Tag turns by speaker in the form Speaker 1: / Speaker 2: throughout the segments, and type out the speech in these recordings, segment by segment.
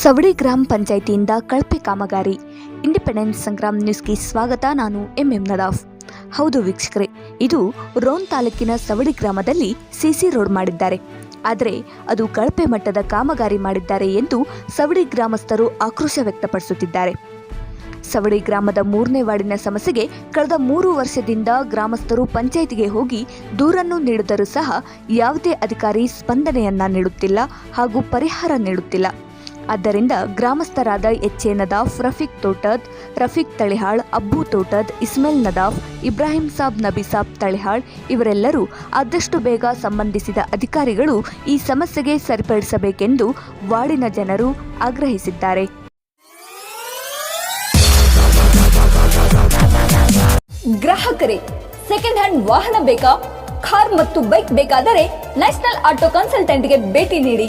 Speaker 1: ಸವಡಿ ಗ್ರಾಮ ಪಂಚಾಯಿತಿಯಿಂದ ಕಳಪೆ ಕಾಮಗಾರಿ, ಇಂಡಿಪೆಂಡೆನ್ಸ್ ಸಂಗ್ರಾಮ್ ನ್ಯೂಸ್ಗೆ ಸ್ವಾಗತ. ನಾನು ಎಂ ಎಂ ನದಾಫ್ ಹೌದು ವೀಕ್ಷಕರೇ, ಇದು ರೋನ್ ತಾಲೂಕಿನ ಸವಡಿ ಗ್ರಾಮದಲ್ಲಿ ಸಿಸಿ ರೋಡ್ ಮಾಡಿದ್ದಾರೆ. ಆದರೆ ಅದು ಕಳಪೆ ಮಟ್ಟದ ಕಾಮಗಾರಿ ಮಾಡಿದ್ದಾರೆ ಎಂದು ಸವಡಿ ಗ್ರಾಮಸ್ಥರು ಆಕ್ರೋಶ ವ್ಯಕ್ತಪಡಿಸುತ್ತಿದ್ದಾರೆ. ಸವಡಿ ಗ್ರಾಮದ ಮೂರನೇ ವಾರ್ಡಿನ ಸಮಸ್ಯೆಗೆ ಕಳೆದ ಮೂರು ವರ್ಷದಿಂದ ಗ್ರಾಮಸ್ಥರು ಪಂಚಾಯಿತಿಗೆ ಹೋಗಿ ದೂರನ್ನು ನೀಡಿದರೂ ಸಹ ಯಾವುದೇ ಅಧಿಕಾರಿ ಸ್ಪಂದನೆಯನ್ನ ನೀಡುತ್ತಿಲ್ಲ ಹಾಗೂ ಪರಿಹಾರ ನೀಡುತ್ತಿಲ್ಲ. ಆದ್ದರಿಂದ ಗ್ರಾಮಸ್ಥರಾದ ಎಚ್ ಎ ನದಾಫ್, ರಫೀಕ್ ತೋಟದ್, ರಫೀಕ್ ತಳಿಹಾಳ್, ಅಬ್ಬು ತೋಟದ್, ಇಸ್ಮೇಲ್ ನದಾಫ್, ಇಬ್ರಾಹಿಂ ಸಾಬ್, ನಬಿ ಸಾಬ್ ತಳಿಹಾಳ್ ಇವರೆಲ್ಲರೂ ಆದಷ್ಟು ಬೇಗ ಸಂಬಂಧಿಸಿದ ಅಧಿಕಾರಿಗಳು ಈ ಸಮಸ್ಯೆಗೆ ಸರಿಪಡಿಸಬೇಕೆಂದು ವಾರ್ಡಿನ ಜನರು ಆಗ್ರಹಿಸಿದ್ದಾರೆ.
Speaker 2: ಗ್ರಾಹಕರೇ ಸೆಕೆಂಡ್ ಹ್ಯಾಂಡ್ ವಾಹನ ಬೇಕಾ? ಕಾರ್ ಮತ್ತು ಬೈಕ್ ಬೇಕಾದರೆ ನ್ಯಾಷನಲ್ ಆಟೋ ಕನ್ಸಲ್ಟೆಂಟ್ಗೆ ಭೇಟಿ ನೀಡಿ.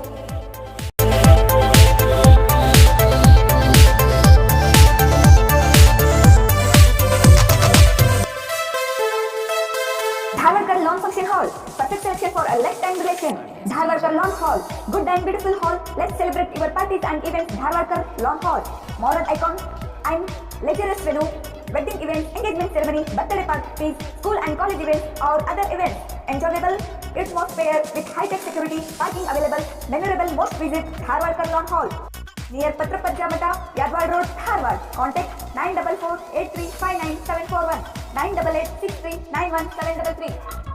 Speaker 3: Dharwarkar Lawn Function Hall. Perfect selection for a lifetime relation. Dharwarkar Lawn Hall. Good and beautiful hall. Let's celebrate your parties and events. Dharwarkar Lawn Hall. Modern icon and luxurious venue. Wedding events, engagement ceremony, birthday parties, school and college events or other events. Enjoyable atmosphere with high-tech security, parking available. Memorable most visit Dharwarkar Lawn Hall. Near पत्रपज्जा Mata Yadwad road, Dharwad. Contact nine double four eight three five nine
Speaker 2: seven four one nine double eight six three nine one seven double three